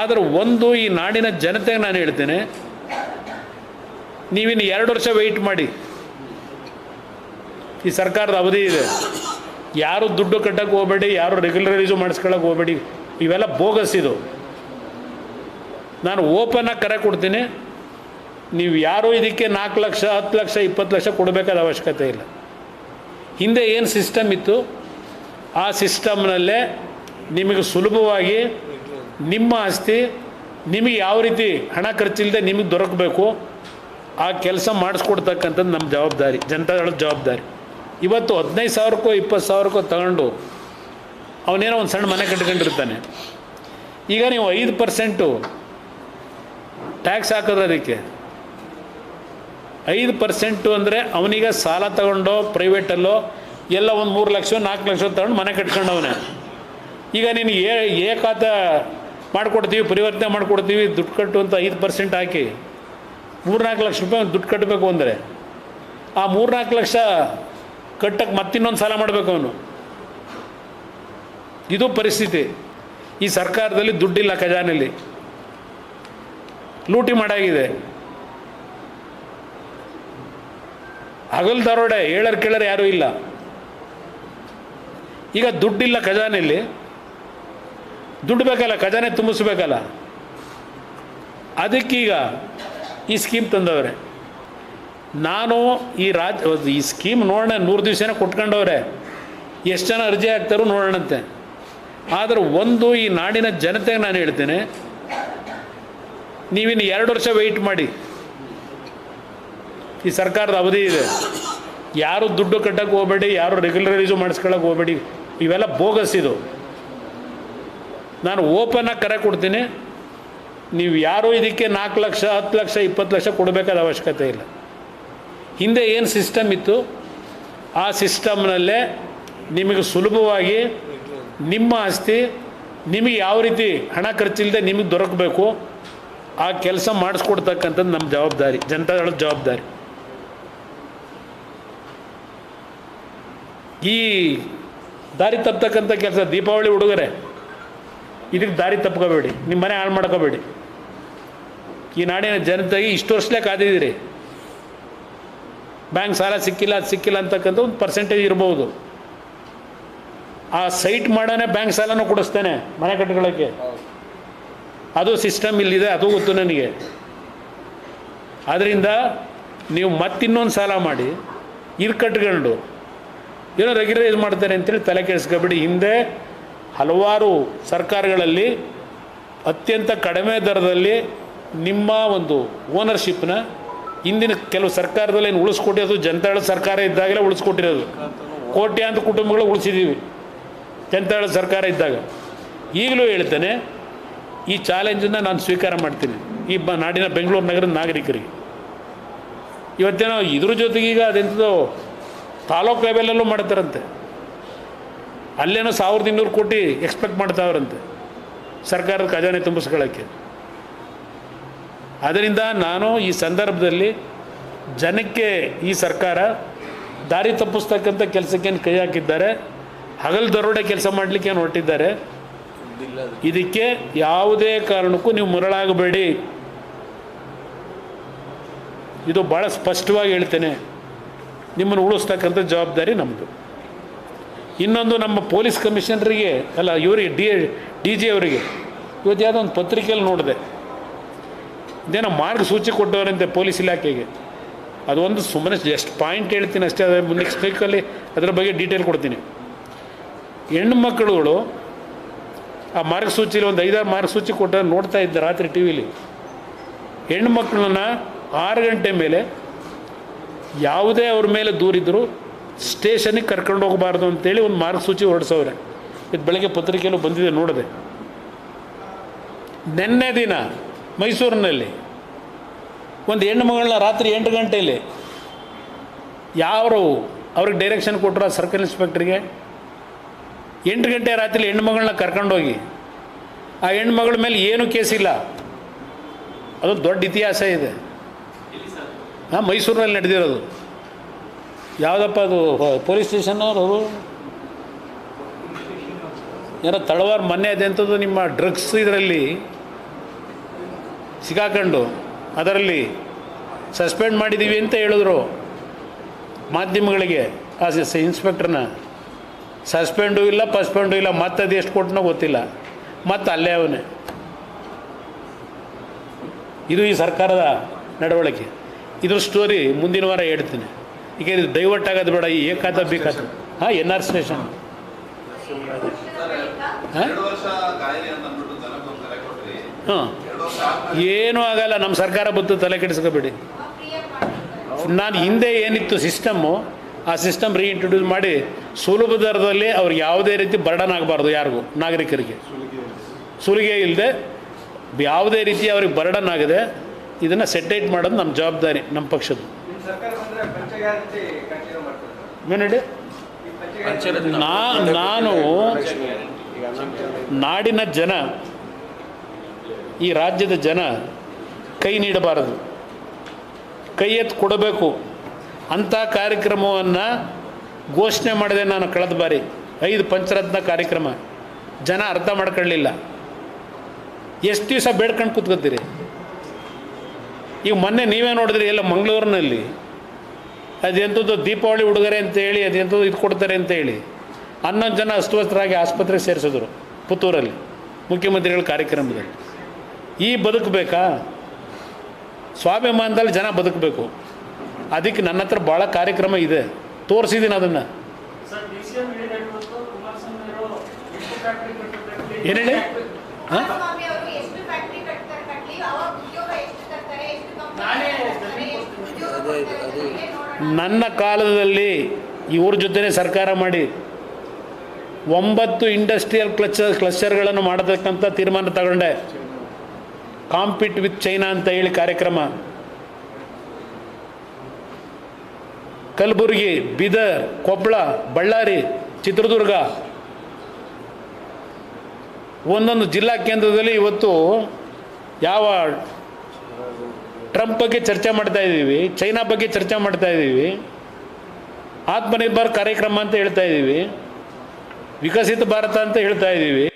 ಆದರೆ ಒಂದು ಈ ನಾಡಿನ ಜನತೆಗೆ ನಾನು ಹೇಳ್ತೇನೆ, ನೀವಿನ್ನು ಎರಡು ವರ್ಷ ವೆಯ್ಟ್ ಮಾಡಿ. ಈ ಸರ್ಕಾರದ ಅವಧಿ ಇದೆ. ಯಾರು ದುಡ್ಡು ಕಟ್ಟಕ್ಕೆ ಹೋಗಬೇಡಿ, ಯಾರು ರೆಗ್ಯುಲರೈಸು ಮಾಡಿಸ್ಕೊಳಕ್ಕೆ ಹೋಗಬೇಡಿ, ಇವೆಲ್ಲ ಬೋಗಸ್ ಇದು. ನಾನು ಓಪನ್ನಾಗಿ ಕರೆ ಕೊಡ್ತೀನಿ, ನೀವು ಯಾರೂ ಇದಕ್ಕೆ ನಾಲ್ಕು ಲಕ್ಷ, ಹತ್ತು ಲಕ್ಷ, ಇಪ್ಪತ್ತು ಲಕ್ಷ ಕೊಡಬೇಕಾದ ಅವಶ್ಯಕತೆ ಇಲ್ಲ. ಹಿಂದೆ ಏನು ಸಿಸ್ಟಮ್ ಇತ್ತು? ಆ ಸಿಸ್ಟಮ್ನಲ್ಲೇ ನಿಮಗೆ ಸುಲಭವಾಗಿ ನಿಮ್ಮ ಆಸ್ತಿ, ನಿಮಗೆ ಯಾವ ರೀತಿ ಹಣ ಖರ್ಚಿಲ್ಲದೆ ನಿಮಗೆ ದೊರಕಬೇಕು, ಆ ಕೆಲಸ ಮಾಡಿಸ್ಕೊಡ್ತಕ್ಕಂಥದ್ದು ನಮ್ಮ ಜವಾಬ್ದಾರಿ ಜನತಾದಳ ಜವಾಬ್ದಾರಿ. ಇವತ್ತು ಹದಿನೈದು ಸಾವಿರಕ್ಕೋ, ಇಪ್ಪತ್ತು ಸಾವಿರಕ್ಕೋ ತಗೊಂಡು ಅವನೇನೋ ಒಂದು ಸಣ್ಣ ಮನೆ ಕಟ್ಕೊಂಡಿರ್ತಾನೆ. ಈಗ ನೀವು ಐದು ಪರ್ಸೆಂಟು ಟ್ಯಾಕ್ಸ್ ಹಾಕಿದ್ರೆ ಅದಕ್ಕೆ. ಐದು ಪರ್ಸೆಂಟು ಅಂದರೆ ಅವನಿಗೆ ಸಾಲ ತಗೊಂಡೋ ಪ್ರೈವೇಟಲ್ಲೋ ಎಲ್ಲ ಒಂದು ಮೂರು ಲಕ್ಷ, ನಾಲ್ಕು ಲಕ್ಷ ತಗೊಂಡು ಮನೆ ಕಟ್ಕೊಂಡವನೇ. ಈಗ ನೀನು ಏಕಾತ ಮಾಡಿಕೊಡ್ತೀವಿ, ಪರಿವರ್ತನೆ ಮಾಡಿಕೊಡ್ತೀವಿ, ದುಡ್ಡು ಕಟ್ಟು ಅಂತ ಐದು ಪರ್ಸೆಂಟ್ ಹಾಕಿ. ಮೂರ್ನಾಲ್ಕು ಲಕ್ಷ ರೂಪಾಯಿ ದುಡ್ಡು ಕಟ್ಟಬೇಕು ಅಂದರೆ. ಆ ಮೂರ್ನಾಲ್ಕು ಲಕ್ಷ ಕಟ್ಟಕ್ಕೆ ಮತ್ತಿನ್ನೊಂದು ಸಾಲ ಮಾಡಬೇಕು ಅವನು. ಇದು ಪರಿಸ್ಥಿತಿ. ಈ ಸರ್ಕಾರದಲ್ಲಿ ದುಡ್ಡಿಲ್ಲ ಖಜಾನೆಯಲ್ಲಿ ಲೂಟಿ ಮಾಡಾಗಿದೆ. ಹಗಲ್ ದರೋಡೆ ಹೇಳರ್ ಕೇಳರ್ ಯಾರೂ ಇಲ್ಲ. ಈಗ ದುಡ್ಡಿಲ್ಲ ಖಜಾನೆಯಲ್ಲಿ ದುಡ್ಡು ಬೇಕಲ್ಲ ಖಜಾನೆ ತುಂಬಿಸ್ಬೇಕಲ್ಲ. ಅದಕ್ಕೀಗ ಈ ಸ್ಕೀಮ್ ತಂದವ್ರೆ. ನಾನು ಈ ರಾಜ್, ಈ ಸ್ಕೀಮ್ ನೋಡೋಣ ನೂರು ದಿವಸನೇ ಕೊಟ್ಕೊಂಡವ್ರೆ. ಎಷ್ಟು ಜನ ಅರ್ಜಿ ಹಾಕ್ತಾರೋ ನೋಡೋಣಂತೆ. ಆದರೆ ಒಂದು ಈ ನಾಡಿನ ಜನತೆಗೆ ನಾನು ಹೇಳ್ತೇನೆ ನೀವಿನ್ನು ಎರಡು ವರ್ಷ ವೆಯ್ಟ್ ಮಾಡಿ. ಈ ಸರ್ಕಾರದ ಅವಧಿ ಇದೆ. ಯಾರು ದುಡ್ಡು ಕಟ್ಟಕ್ಕೆ ಹೋಗಬೇಡಿ, ಯಾರು ರೆಗ್ಯುಲರೈಸು ಮಾಡಿಸ್ಕೊಳಕ್ಕೆ ಹೋಗಬೇಡಿ, ಇವೆಲ್ಲ ಬೋಗಸ್ ಇದು. ನಾನು ಓಪನಾಗಿ ಕರೆ ಕೊಡ್ತೀನಿ. ನೀವು ಯಾರೂ ಇದಕ್ಕೆ ನಾಲ್ಕು ಲಕ್ಷ, ಹತ್ತು ಲಕ್ಷ, ಇಪ್ಪತ್ತು ಲಕ್ಷ ಕೊಡಬೇಕಾದ ಅವಶ್ಯಕತೆ ಇಲ್ಲ. ಹಿಂದೆ ಏನು ಸಿಸ್ಟಮ್ ಇತ್ತು? ಆ ಸಿಸ್ಟಮ್ನಲ್ಲೇ ನಿಮಗೆ ಸುಲಭವಾಗಿ ನಿಮ್ಮ ಆಸ್ತಿ, ನಿಮಗೆ ಯಾವ ರೀತಿ ಹಣ ಖರ್ಚಿಲ್ಲದೆ ನಿಮಗೆ ದೊರಕಬೇಕು, ಆ ಕೆಲಸ ಮಾಡಿಸ್ಕೊಡ್ತಕ್ಕಂಥದ್ದು ನಮ್ಮ ಜವಾಬ್ದಾರಿ ಜನತಾದಳ ಜವಾಬ್ದಾರಿ. ಈ ದಾರಿ ತಪ್ಪತಕ್ಕಂಥ ಕೆಲಸ ದೀಪಾವಳಿ ಹುಡುಗರೆ ಇದಕ್ಕೆ ದಾರಿ ತಪ್ಕೋಬೇಡಿ ನಿಮ್ಮ ಮನೆ ಹಾಳು ಮಾಡ್ಕೋಬೇಡಿ. ಈ ನಾಡಿನ ಜನತೆಗೆ ಇಷ್ಟು ವರ್ಷಲೇ ಕಾದಿದ್ದೀರಿ. ಬ್ಯಾಂಕ್ ಸಾಲ ಸಿಕ್ಕಿಲ್ಲ, ಅದು ಸಿಕ್ಕಿಲ್ಲ ಅಂತಕ್ಕಂಥ ಒಂದು ಪರ್ಸೆಂಟೇಜ್ ಇರ್ಬೋದು. ಆ ಸೈಟ್ ಮಾಡೋನೇ ಬ್ಯಾಂಕ್ ಸಾಲನೂ ಕೊಡಿಸ್ತೇನೆ ಮನೆ ಕಟ್ಕೊಳ್ಳೋಕ್ಕೆ ಅದು ಸಿಸ್ಟಮ್ ಇಲ್ಲಿದೆ, ಅದು ಗೊತ್ತು ನನಗೆ. ಆದ್ದರಿಂದ ನೀವು ಮತ್ತಿನ್ನೊಂದು ಸಾಲ ಮಾಡಿ ಇದು ಕಟ್ಕೊಂಡು ಏನೋ ರೆಗ್ಯುಲರೈಸ್ ಮಾಡ್ತಾರೆ ಅಂತೇಳಿ ತಲೆ ಕೆಡಿಸ್ಕೊಬೇಡಿ. ಹಿಂದೆ ಹಲವಾರು ಸರ್ಕಾರಗಳಲ್ಲಿ ಅತ್ಯಂತ ಕಡಿಮೆ ದರದಲ್ಲಿ ನಿಮ್ಮ ಒಂದು ಓನರ್ಶಿಪ್ನ ಹಿಂದಿನ ಕೆಲವು ಸರ್ಕಾರದಲ್ಲಿ ಏನು ಉಳಿಸ್ಕೊಟ್ಟಿರೋದು ಜನತಾಳ ಸರ್ಕಾರ ಇದ್ದಾಗಲೇ ಉಳಿಸ್ಕೊಟ್ಟಿರೋದು. ಕೋಟ್ಯಾಂತ ಕುಟುಂಬಗಳು ಉಳಿಸಿದ್ದೀವಿ ಜನತಾಳ ಸರ್ಕಾರ ಇದ್ದಾಗ. ಈಗಲೂ ಹೇಳ್ತೇನೆ, ಈ ಚಾಲೆಂಜನ್ನು ನಾನು ಸ್ವೀಕಾರ ಮಾಡ್ತೀನಿ. ಈ ಬ ನಾಡಿನ ಬೆಂಗಳೂರು ನಗರದ ನಾಗರಿಕರಿಗೆ. ಇವತ್ತೇನೋ ಇದ್ರ ಜೊತೆಗೆ ಈಗ ಅದೆಂಥದ್ದು ತಾಲೂಕು ಲೆವೆಲಲ್ಲೂ ಮಾಡ್ತಾರಂತೆ. ಅಲ್ಲೇನೋ ಸಾವಿರದ ಇನ್ನೂರು ಕೋಟಿ ಎಕ್ಸ್ಪೆಕ್ಟ್ ಮಾಡ್ತಾವ್ರಂತೆ. ಸರ್ಕಾರದ ಖಜಾನೆ ತುಂಬಿಸ್ಕೊಳ್ಳೋಕ್ಕೆ. ಅದರಿಂದ ನಾನು ಈ ಸಂದರ್ಭದಲ್ಲಿ ಜನಕ್ಕೆ ಈ ಸರ್ಕಾರ ದಾರಿ ತಪ್ಪಿಸ್ತಕ್ಕಂಥ ಕೆಲಸಕ್ಕೇನು ಕೈ ಹಾಕಿದ್ದಾರೆ, ಹಗಲು ದರೋಡೆ ಕೆಲಸ ಮಾಡಲಿಕ್ಕೆ ಏನು ಹೊರಟಿದ್ದಾರೆ, ಇದಕ್ಕೆ ಯಾವುದೇ ಕಾರಣಕ್ಕೂ ನೀವು ಮರಳಾಗಬೇಡಿ. ಇದು ಭಾಳ ಸ್ಪಷ್ಟವಾಗಿ ಹೇಳ್ತೇನೆ. ನಿಮ್ಮನ್ನು ಉಳಿಸ್ತಕ್ಕಂಥ ಜವಾಬ್ದಾರಿ ನಮ್ಮದು ಇನ್ನೊಂದು ನಮ್ಮ ಪೊಲೀಸ್ ಕಮಿಷನರಿಗೆ ಅಲ್ಲ, ಇವರಿಗೆ, ಡಿ ಡಿ ಜಿ ಅವರಿಗೆ, ಇವತ್ತು ಯಾವುದೋ ಒಂದು ಪತ್ರಿಕೆಯಲ್ಲಿ ನೋಡಿದೆ. ಇದೇನೋ ಮಾರ್ಗಸೂಚಿ ಕೊಟ್ಟವರಂತೆ ಪೊಲೀಸ್ ಇಲಾಖೆಗೆ. ಅದೊಂದು ಸುಮ್ಮನೆ ಜಸ್ಟ್ ಪಾಯಿಂಟ್ ಹೇಳ್ತೀನಿ ಅಷ್ಟೇ, ಅದೇ ನೆಕ್ಸ್ಟ್ ವೀಕಲ್ಲಿ ಅದರ ಬಗ್ಗೆ ಡೀಟೇಲ್ ಕೊಡ್ತೀನಿ. ಹೆಣ್ಣು ಮಕ್ಕಳುಗಳು ಆ ಮಾರ್ಗಸೂಚಿಲಿ ಒಂದು ಐದಾರು ಮಾರ್ಗಸೂಚಿ ಕೊಟ್ಟ ನೋಡ್ತಾ ಇದ್ದೆ ರಾತ್ರಿ ಟಿ ವಿಲಿ ಹೆಣ್ಣು ಮಕ್ಕಳನ್ನ ಆರು ಗಂಟೆ ಮೇಲೆ ಯಾವುದೇ ಅವ್ರ ಮೇಲೆ ದೂರಿದ್ರು ಸ್ಟೇಷನಿಗೆ ಕರ್ಕೊಂಡು ಹೋಗಬಾರ್ದು ಅಂತೇಳಿ ಒಂದು ಮಾರ್ಗಸೂಚಿ ಹೊರಡಿಸವ್ರೆ. ಇದು ಬೆಳಗ್ಗೆ ಪತ್ರಿಕೆಯಲ್ಲೂ ಬಂದಿದೆ ನೋಡಿದೆ. ನಿನ್ನೆ ದಿನ ಮೈಸೂರಿನಲ್ಲಿ ಒಂದು ಹೆಣ್ಣು ಮಗಳನ್ನ ರಾತ್ರಿ ಎಂಟು ಗಂಟೆಯಲ್ಲಿ ಯಾರು ಅವ್ರಿಗೆ ಡೈರೆಕ್ಷನ್ ಕೊಟ್ಟರು ಆ ಸರ್ಕಲ್ ಇನ್ಸ್ಪೆಕ್ಟ್ರಿಗೆ ಎಂಟು ಗಂಟೆ ರಾತ್ರಿ ಹೆಣ್ಣು ಮಗಳನ್ನ ಕರ್ಕೊಂಡೋಗಿ ಆ ಹೆಣ್ಣು ಮಗಳ ಮೇಲೆ ಏನೂ ಕೇಸಿಲ್ಲ. ಅದು ದೊಡ್ಡ ಇತಿಹಾಸ ಇದೆ. ಹಾಂ ಮೈಸೂರಿನಲ್ಲಿ ನಡೆದಿರೋದು. ಯಾವುದಪ್ಪ ಅದು ಪೊಲೀಸ್ ಸ್ಟೇಷನ್ ಅವರು? ಏನೋ ತಳವಾರ ಮೊನ್ನೆ ಅದೆಂಥದ್ದು ನಿಮ್ಮ ಡ್ರಗ್ಸ್ ಇದರಲ್ಲಿ ಸಿಕ್ಕಾಕೊಂಡು ಅದರಲ್ಲಿ ಸಸ್ಪೆಂಡ್ ಮಾಡಿದ್ದೀವಿ ಅಂತ ಹೇಳಿದ್ರು ಮಾಧ್ಯಮಗಳಿಗೆ. ಆ ಇನ್ಸ್ಪೆಕ್ಟ್ರನ್ನ. ಸಸ್ಪೆಂಡು ಇಲ್ಲ, ಪಸ್ಪೆಂಡು ಇಲ್ಲ, ಮತ್ತೆ ಅದು ಎಷ್ಟು ಕೊಟ್ಟನೋ ಗೊತ್ತಿಲ್ಲ. ಮತ್ತೆ ಅಲ್ಲೇ ಅವನೇ. ಇದು ಈ ಸರ್ಕಾರದ ನಡವಳಿಕೆ. ಇದ್ರ ಸ್ಟೋರಿ ಮುಂದಿನ ವಾರ ಹೇಳ್ತೀನಿ. ಈಗ ಇದು ಡೈವರ್ಟ್ ಆಗೋದು ಬೇಡ ಈ ಏಕಾತ ಬೇಕಾದ ಹಾಂ ಎನ್ ಆರ್ ಸ್ಟೇಷನ್. ಹಾಂ? ಏನೂ ಆಗಲ್ಲ ನಮ್ಮ ಸರ್ಕಾರ ಬತ್ತು ತಲೆ ಕೆಡಿಸ್ಕೋಬೇಡಿ. ನಾನು ಹಿಂದೆ ಏನಿತ್ತು ಸಿಸ್ಟಮ್ಮು ಆ ಸಿಸ್ಟಮ್ ರೀಇಂಟ್ರೊಡ್ಯೂಸ್ ಮಾಡಿ ಸುಲಭ ದರದಲ್ಲಿ ಅವ್ರಿಗೆ ಯಾವುದೇ ರೀತಿ ಬರ್ಡನ್ ಆಗಬಾರ್ದು ಯಾರಿಗೂ ನಾಗರಿಕರಿಗೆ. ಸುಲಿಗೆ ಇಲ್ಲದೆ ಯಾವುದೇ ರೀತಿ ಅವ್ರಿಗೆ ಬರ್ಡನ್ ಆಗದೆ ಇದನ್ನು ಸೆಟೈಟ್ ಮಾಡೋದು ನಮ್ಮ ಜವಾಬ್ದಾರಿ ನಮ್ಮ ಪಕ್ಷದ್ದು ನಿಮ್ಮ ಸರ್ಕಾರ ಬಂದ್ರೆ ಪಂಚಗ್ಯಾರಂಟಿ ಕಂಟಿನ್ಯೂ ಮಾಡ್ತಾರೆ ಏನೇಳಿ ನಾ ನಾನು ನಾಡಿನ ಜನ ಈ ರಾಜ್ಯದ ಜನ ಕೈ ನೀಡಬಾರದು. ಕೈ ಎತ್ತು ಕೊಡಬೇಕು. ಅಂಥ ಕಾರ್ಯಕ್ರಮವನ್ನು ಘೋಷಣೆ ಮಾಡಿದೆ ನಾನು ಕಳೆದ ಬಾರಿ. ಐದು ಪಂಚರತ್ನ ಕಾರ್ಯಕ್ರಮ. ಜನ ಅರ್ಥ ಮಾಡ್ಕೊಳ್ಳಿಲ್ಲ. ಎಷ್ಟು ದಿವಸ ಬೇಡ್ಕೊಂಡು ಕೂತ್ಕೊತೀರಿ? ಈಗ ಮೊನ್ನೆ ನೀವೇ ನೋಡಿದ್ರಿ ಎಲ್ಲ ಮಂಗಳೂರಿನಲ್ಲಿ. ಅದೆಂಥದ್ದು ದೀಪಾವಳಿ ಉಡುಗೊರೆ ಅಂತ ಹೇಳಿ ಅದೆಂಥದ್ದು ಇದು ಕೊಡ್ತಾರೆ ಅಂತ ಹೇಳಿ ಹನ್ನೊಂದು ಜನ ಅಸ್ವಸ್ಥರಾಗಿ ಆಸ್ಪತ್ರೆಗೆ ಸೇರಿಸಿದ್ರು ಪುತ್ತೂರಲ್ಲಿ ಮುಖ್ಯಮಂತ್ರಿಗಳ ಕಾರ್ಯಕ್ರಮದಲ್ಲಿ. ಈ ಬದುಕಬೇಕಾ? ಸ್ವಾಭಿಮಾನದಲ್ಲಿ ಜನ ಬದುಕಬೇಕು. ಅದಕ್ಕೆ ನನ್ನ ಹತ್ರ ಭಾಳ ಕಾರ್ಯಕ್ರಮ ಇದೆ. ತೋರಿಸಿದ್ದೀನಿ ಅದನ್ನು. ಏನು ಹೇಳಿ? ಹಾಂ? ನನ್ನ ಕಾಲದಲ್ಲಿ ಇವ್ರ ಜೊತೆನೇ ಸರ್ಕಾರ ಮಾಡಿ ಒಂಬತ್ತು ಇಂಡಸ್ಟ್ರಿಯಲ್ ಕ್ಲಚರ್ ಕ್ಲಸ್ಟರ್ಗಳನ್ನು ಮಾಡತಕ್ಕಂಥ ತೀರ್ಮಾನ ತಗೊಂಡೆ. ಕಾಂಪಿಟ್ ವಿತ್ ಚೈನಾ ಅಂತ ಹೇಳಿ ಕಾರ್ಯಕ್ರಮ. ಕಲಬುರಗಿ, ಬೀದರ್ ಕೊಪ್ಪಳ ಬಳ್ಳಾರಿ, ಚಿತ್ರದುರ್ಗ. ಒಂದೊಂದು ಜಿಲ್ಲಾ ಕೇಂದ್ರದಲ್ಲಿ ಇವತ್ತು ಯಾವ ಟ್ರಂಪ್ ಬಗ್ಗೆ ಚರ್ಚೆ ಮಾಡ್ತಾ ಇದ್ದೀವಿ ಚೈನಾ ಬಗ್ಗೆ ಚರ್ಚೆ ಮಾಡ್ತಾ ಇದ್ದೀವಿ, ಆತ್ಮನಿರ್ಭರ್ ಕಾರ್ಯಕ್ರಮ ಅಂತ ಹೇಳ್ತಾ ಇದ್ದೀವಿ, ವಿಕಸಿತ ಭಾರತ ಅಂತ ಹೇಳ್ತಾ ಇದ್ದೀವಿ.